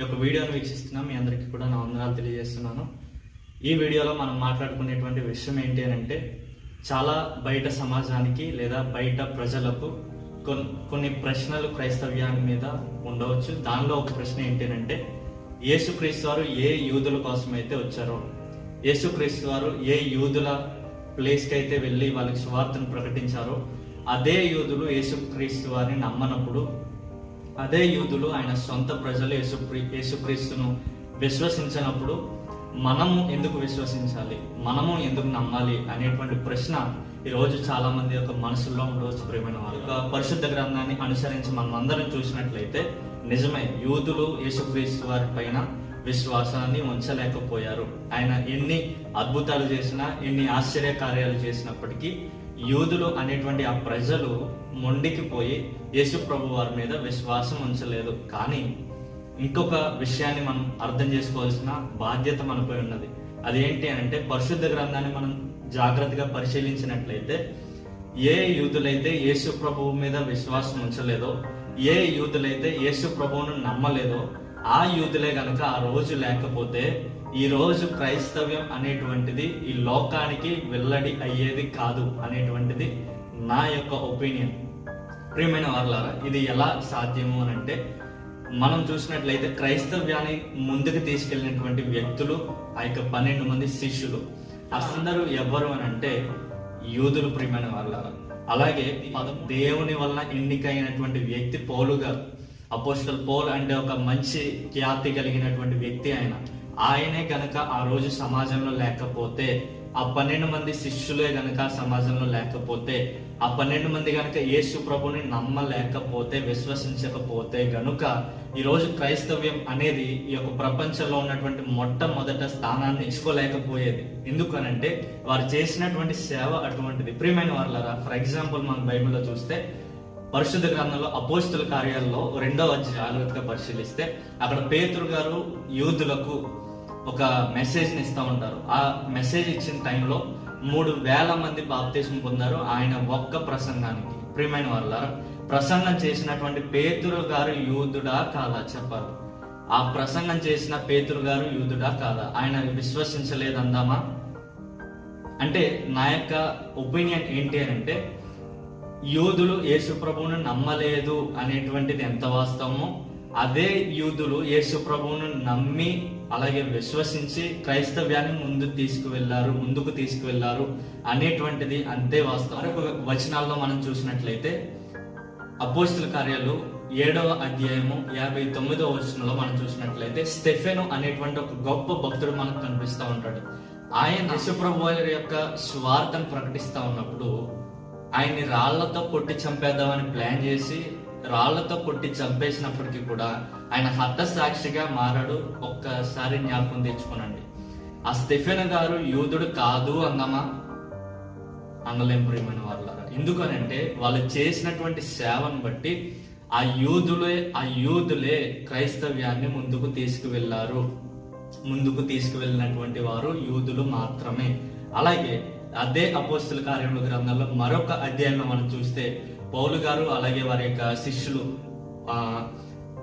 యొక్క వీడియోను వీక్షిస్తున్న మీ అందరికీ కూడా నా వందనాలు తెలియజేస్తున్నాను. ఈ వీడియోలో మనం మాట్లాడుకునేటువంటి విషయం ఏంటి అని అంటే చాలా బయట సమాజానికి లేదా బయట ప్రజలకు కొన్ని కొన్ని ప్రశ్నలు క్రైస్తవ్యాన్ని మీద ఉండవచ్చు. దానిలో ఒక ప్రశ్న ఏంటి అని అంటే యేసుక్రీస్తు వారు ఏ యూదుల కోసం అయితే వచ్చారో యేసుక్రీస్తు వారు ఏ యూదుల ప్లేస్కి అయితే వెళ్ళి వాళ్ళకి సువార్తను ప్రకటించారో అదే యూదులు యేసుక్రీస్తు వారిని నమ్మనప్పుడు అదే యూదులు ఆయన సొంత ప్రజలు యేసు యేసుక్రీస్తును విశ్వసించినప్పుడు మనము ఎందుకు విశ్వసించాలి? మనము ఎందుకు నమ్మాలి అనేటువంటి ప్రశ్న ఈరోజు చాలామంది చాలా మంది యొక్క మనసుల్లో ఉండవచ్చు ప్రేమైన వారు. పరిశుద్ధ గ్రంథాన్ని అనుసరించి మనం అందరం చూసినట్లయితే నిజమే యూదులు యేసుక్రీస్తు వారి పైన విశ్వాసాన్ని ఉంచలేకపోయారు. ఆయన ఎన్ని అద్భుతాలు చేసినా ఎన్ని ఆశ్చర్య కార్యాలు చేసినప్పటికీ యూదులు అనేటువంటి ఆ ప్రజలు మొండికి పోయి యేసు ప్రభు వారి మీద విశ్వాసం ఉంచలేదు. కానీ ఇంకొక విషయాన్ని మనం అర్థం చేసుకోవాల్సిన బాధ్యత మనపై ఉన్నది. అదేంటి అని అంటే పరిశుద్ధ గ్రంథాన్ని మనం జాగ్రత్తగా పరిశీలించినట్లయితే ఏ యూదులైతే యేసు ప్రభువు మీద విశ్వాసం ఉంచలేదో ఏ యూదులైతే యేసు ప్రభువును నమ్మలేదో ఆ యూదులే గనక ఆ రోజు లేకపోతే ఈరోజు క్రైస్తవ్యం అనేటువంటిది ఈ లోకానికి వెల్లడి అయ్యేది కాదు అనేటువంటిది నా యొక్క ఒపీనియన్. ప్రియమైన వాళ్ళారా ఇది ఎలా సాధ్యము అని అంటే మనం చూసినట్లయితే క్రైస్తవ్యాన్ని ముందుకు తీసుకెళ్ళినటువంటి వ్యక్తులు ఆ యొక్క పన్నెండు మంది శిష్యులు. అందరూ ఎవరు అని అంటే యూదులు ప్రియమైన వాళ్ళారా అలాగే దేవుని వలన ఎన్నికైనటువంటి వ్యక్తి పౌలు గారు అపోస్టల్ పౌల్ అంటే ఒక మంచి ఖ్యాతి కలిగినటువంటి వ్యక్తి ఆయన. ఆయనే గనక ఆ రోజు సమాజంలో లేకపోతే ఆ పన్నెండు మంది శిష్యులే గనక సమాజంలో లేకపోతే ఆ పన్నెండు మంది గనక యేసు ప్రభుని నమ్మలేకపోతే విశ్వసించకపోతే గనుక ఈరోజు క్రైస్తవ్యం అనేది ఈ యొక్క ప్రపంచంలో ఉన్నటువంటి మొట్టమొదట స్థానాన్ని ఇచ్చుకోలేకపోయేది ఎందుకనంటే వారు చేసినటువంటి సేవ అటువంటిది. ప్రియమైన వాళ్ళరా ఫర్ ఎగ్జాంపుల్ మనం బైబిల్లో చూస్తే పరిశుద్ధ గ్రంథంలో అపోస్తుల కార్యాల్లో రెండవ జాగ్రత్తగా పరిశీలిస్తే అక్కడ పేతురు గారు యూదులకు ఒక మెసేజ్ని ఇస్తూ ఉంటారు. ఆ మెసేజ్ ఇచ్చిన టైంలో మూడు వేల మంది బాప్తీసం పొందారు ఆయన ఒక్క ప్రసంగానికి. ప్రియమైన వాళ్ళ ప్రసంగం చేసినటువంటి పేతురు గారు యూదుడా కాదా చెప్పాలి. ఆ ప్రసంగం చేసిన పేతురు గారు యూదుడా కాదా? ఆయన విశ్వసించలేదందామా? అంటే నా యొక్క ఒపీనియన్ ఏంటి అని అంటే యూదులు యేసు ప్రభువును నమ్మలేదు అనేటువంటిది ఎంత వాస్తవమో అదే యూదులు యేసు ప్రభువును నమ్మి అలాగే విశ్వసించి క్రైస్తవ్యాన్ని ముందు తీసుకువెళ్ళారు ముందుకు తీసుకువెళ్ళారు అనేటువంటిది అంతే వాస్తవం. వచనాల్లో మనం చూసినట్లయితే అపోస్తుల కార్యాలు ఏడవ అధ్యాయము యాభై తొమ్మిదవ వచనంలో మనం చూసినట్లయితే స్టెఫెను అనేటువంటి ఒక గొప్ప భక్తుడు మనకు కనిపిస్తూ ఉంటాడు. ఆయన యశుప్రభు వారి యొక్క స్వార్థం ప్రకటిస్తూ ఉన్నప్పుడు ఆయన్ని రాళ్ళతో కొట్టి చంపేద్దామని ప్లాన్ చేసి రాళ్ళతో కొట్టి చంపేసినప్పటికీ కూడా ఆయన హత సాక్షిగా మారాడు. ఒక్కసారి జ్ఞాపకం తెచ్చుకోనండి. ఆ స్టెఫెన్ గారు యూదుడు కాదు అన్నమా అనలేం ప్రియమైన వాళ్ళ ఎందుకనంటే వాళ్ళు చేసినటువంటి సేవను బట్టి ఆ యూదులే ఆ యూదులే క్రైస్తవ్యాన్ని ముందుకు తీసుకువెళ్ళారు. ముందుకు తీసుకువెళ్ళినటువంటి వారు యూదులు మాత్రమే. అలాగే అదే అపోస్తుల కార్యముల గ్రంథంలో మరొక అధ్యాయంలో మనం చూస్తే పౌలు గారు అలాగే వారి యొక్క శిష్యులు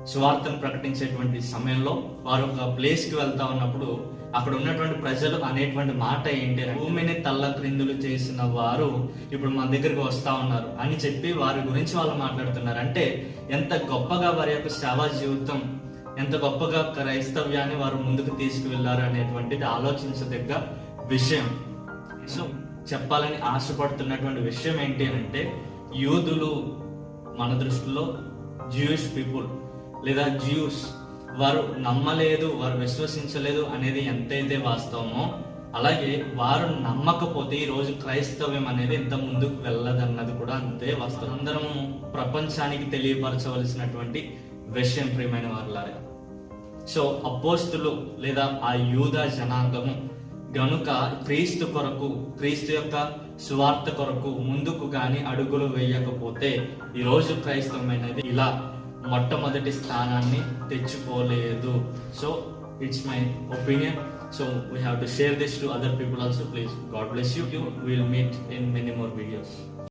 సువార్తను ప్రకటించేటువంటి సమయంలో వారు ఒక ప్లేస్కి వెళ్తా ఉన్నప్పుడు అక్కడ ఉన్నటువంటి ప్రజలు అనేటువంటి మాట ఏంటి భూమిని తల్ల క్రిందులు చేసిన వారు ఇప్పుడు మన దగ్గరకు వస్తా ఉన్నారు అని చెప్పి వారి గురించి వాళ్ళు మాట్లాడుతున్నారు. అంటే ఎంత గొప్పగా వారి యొక్క సేవా జీవితం ఎంత గొప్పగా క్రైస్తవ్యాన్ని వారు ముందుకు తీసుకువెళ్ళారు అనేటువంటిది ఆలోచించదగ్గ విషయం. సో చెప్పాలని ఆశపడుతున్నటువంటి విషయం ఏంటి అంటే యూదులు మన దృష్టిలో జ్యూయిష్ పీపుల్ లేదా జ్యూస్ వారు నమ్మలేదు వారు విశ్వసించలేదు అనేది ఎంతైతే వాస్తవమో అలాగే వారు నమ్మకపోతే ఈ రోజు క్రైస్తవ్యం అనేది ఇంత ముందుకు వెళ్ళదన్నది కూడా అంతే వాస్తవం. అందరం ప్రపంచానికి తెలియపరచవలసినటువంటి విషయం ప్రియమైన వారులాగా సో అపోస్తులు లేదా ఆ యూద జనాంగము గనుక క్రీస్తు కొరకు క్రీస్తు యొక్క సువార్త కొరకు ముందుకు కానీ అడుగులు వేయకపోతే ఈరోజు క్రైస్తవమైనది ఇలా మొట్టమొదటి స్థానాన్ని తెచ్చుకోలేదు. So it's my opinion so we have to share this to other people also please God bless you you will meet in many more videos